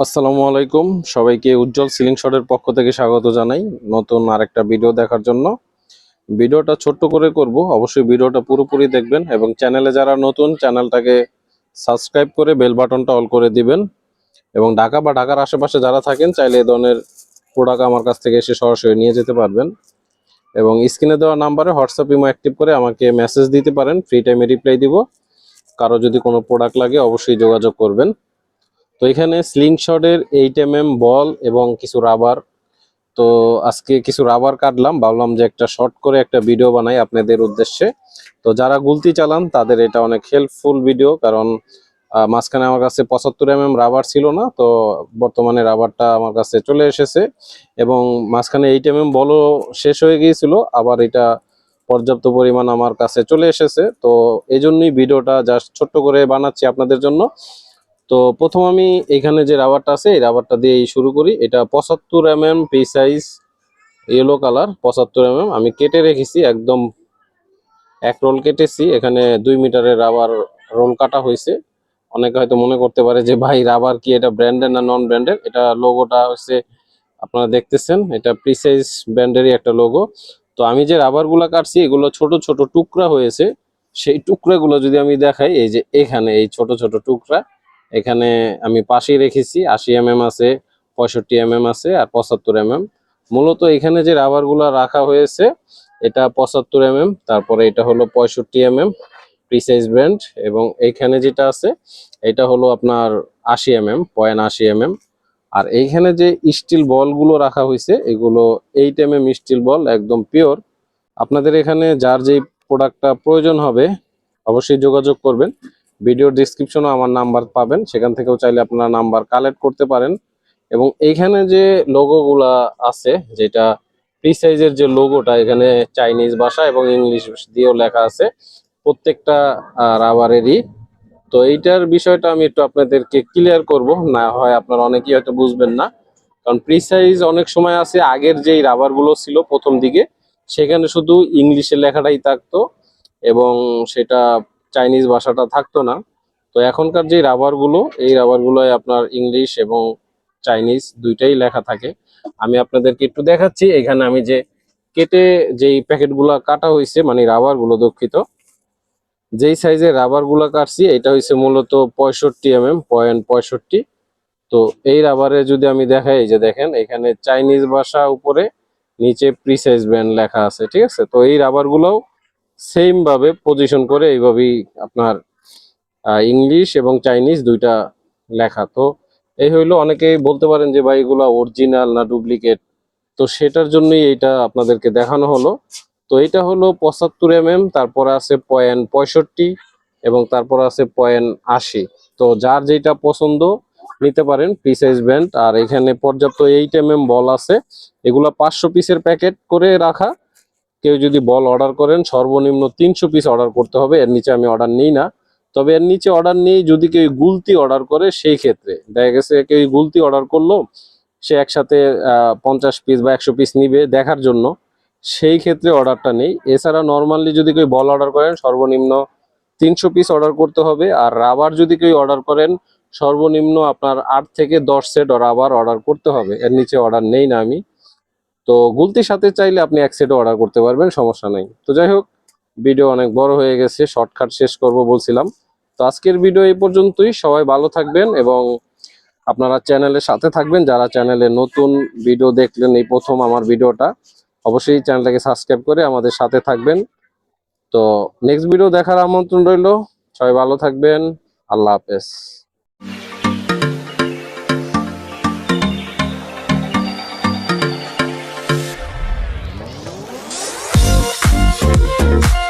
আসসালামু আলাইকুম। সবাইকে উজ্জ্বল সিলিং শটের পক্ষ থেকে স্বাগত জানাই নতুন আরেকটা ভিডিও দেখার জন্য। ভিডিওটা ছোট্ট করে করব। অবশ্যই ভিডিওটা পুরোপুরি দেখবেন এবং চ্যানেলে যারা নতুন, চ্যানেলটাকে সাবস্ক্রাইব করে বেল বাটনটা অল করে দিবেন। এবং ঢাকা বা ঢাকার আশেপাশে যারা থাকেন, চাইলে এ ধরনের প্রোডাক্ট আমার কাছ থেকে এসে সরাসরি নিয়ে যেতে পারবেন। এবং স্ক্রিনে দেওয়া নাম্বারে হোয়াটসঅ্যাপ ইমো অ্যাক্টিভ করে আমাকে মেসেজ দিতে পারেন। ফ্রি টাইমে রিপ্লাই দিব। কারও যদি কোনো প্রোডাক্ট লাগে, অবশ্যই যোগাযোগ করবেন। তো এখানে স্লিং শটের এইট এম এম বল এবং কিছু রাবার তো আজকে কিছু রাবার কাটলাম, ভাবলাম যে একটা শর্ট করে একটা ভিডিও বানাই আপনাদের উদ্দেশ্যে। তো যারা গুলতি চালান, তাদের এটা অনেক হেল্পফুল ভিডিও কারণ মাঝখানে আমার কাছে পঁচাত্তর এম এম রাবার ছিল না, তো বর্তমানে রাবারটা আমার কাছে চলে এসেছে। এবং মাঝখানে এইট এম এম বলও শেষ হয়ে গিয়েছিল, আবার এটা পর্যাপ্ত পরিমাণ আমার কাছে চলে এসেছে। তো এই জন্যই ভিডিওটা জাস্ট ছোট্ট করে বানাচ্ছি আপনাদের জন্য। তো প্রথম আমি এখানে যে রাবারটা আছে, এই রাবারটা দিয়েই শুরু করি। এটা পঁচাত্তর M M P size yellow colour পঁচাত্তর এম আমি কেটে রেখেছি, একদম এক রোল কেটেছি। এখানে দুই মিটারের রাবার রোল কাটা হয়েছে। অনেকে হয়তো মনে করতে পারে যে, ভাই রাবার কি এটা ব্র্যান্ডের না নন ব্র্যান্ডের এটা লোগোটা হচ্ছে, আপনারা দেখতেছেন, এটা প্রিসাইজ ব্র্যান্ডেরই একটা লোগো তো আমি যে রাবারগুলো কাটছি, এগুলো ছোট ছোট টুকরা হয়েছে। সেই টুকরাগুলো যদি আমি দেখাই, এই যে এখানে এই ছোট ছোট টুকরা এখানে আমি পাশেই রেখেছি, আশি এম এম আছে, পঁয়ষট্টি এম এম আছে আর পঁচাত্তর এম এম মূলত এখানে যে রাবারগুলো রাখা হয়েছে, এটা পঁচাত্তর এম এম তারপরে এটা হলো পঁয়ষট্টি এম এম প্রিসাইজ ব্র্যান্ড এবং এইখানে যেটা আছে, এটা হলো আপনার আশি এম এম পয়েন্ট আশি এম এম আর এইখানে যে স্টিল বলগুলো রাখা হয়েছে, এগুলো এইট এম এম স্টিল বল, একদম পিওর আপনাদের এখানে যার যেই প্রোডাক্টটা প্রয়োজন হবে, অবশ্যই যোগাযোগ করবেন। ভিডিওর ডিসক্রিপশনে আমার নাম্বার পাবেন। সেখান থেকেও চাইলে আপনারা নাম্বার কালেক্ট করতে পারেন। এবং এইখানে যে লোগোগুলা আছে, যেটা ফ্রি সাইজের যে লোগোটা এখানে চাইনিজ ভাষা এবং ইংলিশ দিয়েও লেখা আছে, প্রত্যেকটা রাবারেরই তো এইটার বিষয়টা আমি একটু আপনাদেরকে ক্লিয়ার করব। না হয় আপনারা অনেকেই হয়তো বুঝবেন না। কারণ প্রি সাইজ অনেক সময় আছে, আগের যেই রাবারগুলো ছিল প্রথম দিকে, সেখানে শুধু ইংলিশের লেখাটাই থাকতো এবং সেটা চাইনিজ ভাষাটা থাকতো না। তো এখনকার যে রাবারগুলো এই রাবারগুলোয় আপনার ইংলিশ এবং চাইনিজ দুইটাই লেখা থাকে। আমি আপনাদেরকে একটু দেখাচ্ছি, এখানে আমি যে কেটে যেই প্যাকেটগুলো কাটা হয়েছে মানে রাবারগুলো দুঃখিত। যেই সাইজের রাবারগুলো কাটছি, এটা হচ্ছে মূলত পঁয়ষট্টি এম এম পয়েন্ট পঁয়ষট্টি। তো এই রাবারে যদি আমি দেখাই, এই যে দেখেন, এখানে চাইনিজ ভাষা উপরে, নিচে প্রিসাইজ ব্যান্ড লেখা আছে, ঠিক আছে? তো এই রাবারগুলোও সেম ভাবে পজিশন করে এইভাবেই আপনার ইংলিশ এবং চাইনিজ দুইটা লেখা। তো এই হইল অনেকেই বলতে পারেন যে, ভাই, এগুলা অরিজিনাল না ডুপ্লিকেট তো সেটার জন্যই এইটা আপনাদেরকে দেখানো হলো। তো এটা হলো পঁচাত্তর এম এম তারপরে আছে পয়েন্ট পঁয়ষট্টি এবং তারপর আছে পয়েন্ট আশি। তো যার যেটা পছন্দ, নিতে পারেন পিসাইজ ব্যান্ড আর এখানে পর্যাপ্ত এইট এম এম বল আছে। এগুলা পাঁচশো পিসের প্যাকেট করে রাখা। কেউ যদি বল অর্ডার করেন, সর্বনিম্ন তিনশো পিস অর্ডার করতে হবে। এর নিচে আমি অর্ডার নিই না। তবে এর নিচে অর্ডার নিই যদি কেউ গুলতি অর্ডার করে, সেই ক্ষেত্রে। দেখা গেছে কেউ গুলতি অর্ডার করল, সে একসাথে পঞ্চাশ পিস বা একশো পিস নিবে দেখার জন্য। সেই ক্ষেত্রে অর্ডারটা নেই। এছাড়া নর্মালি যদি কেউ বল অর্ডার করেন, সর্বনিম্ন তিনশো পিস অর্ডার করতে হবে। আর রাবার যদি কেউ অর্ডার করেন, সর্বনিম্ন আপনার আট থেকে দশ সেট রাবার অর্ডার করতে হবে। এর নিচে অর্ডার নেই না আমি। তো গুলতির সাথে চাইলে আপনি এক সেটও অর্ডার করতে পারবেন, সমস্যা নাই। তো যাই হোক ভিডিও অনেক বড় হয়ে গেছে শর্টকাট শেষ করব বলছিলাম। তো আজকের ভিডিও এই পর্যন্তই, সবাই ভালো থাকবেন এবং আপনারা চ্যানেলের সাথে থাকবেন। যারা চ্যানেলে নতুন ভিডিও দেখলেন এই প্রথম আমার ভিডিওটা অবশ্যই চ্যানেলটাকে সাবস্ক্রাইব করে আমাদের সাথে থাকবেন। তো নেক্সট ভিডিও দেখার আমন্ত্রণ রইল, সবাই ভালো থাকবেন, আল্লাহ হাফেজ। Bye.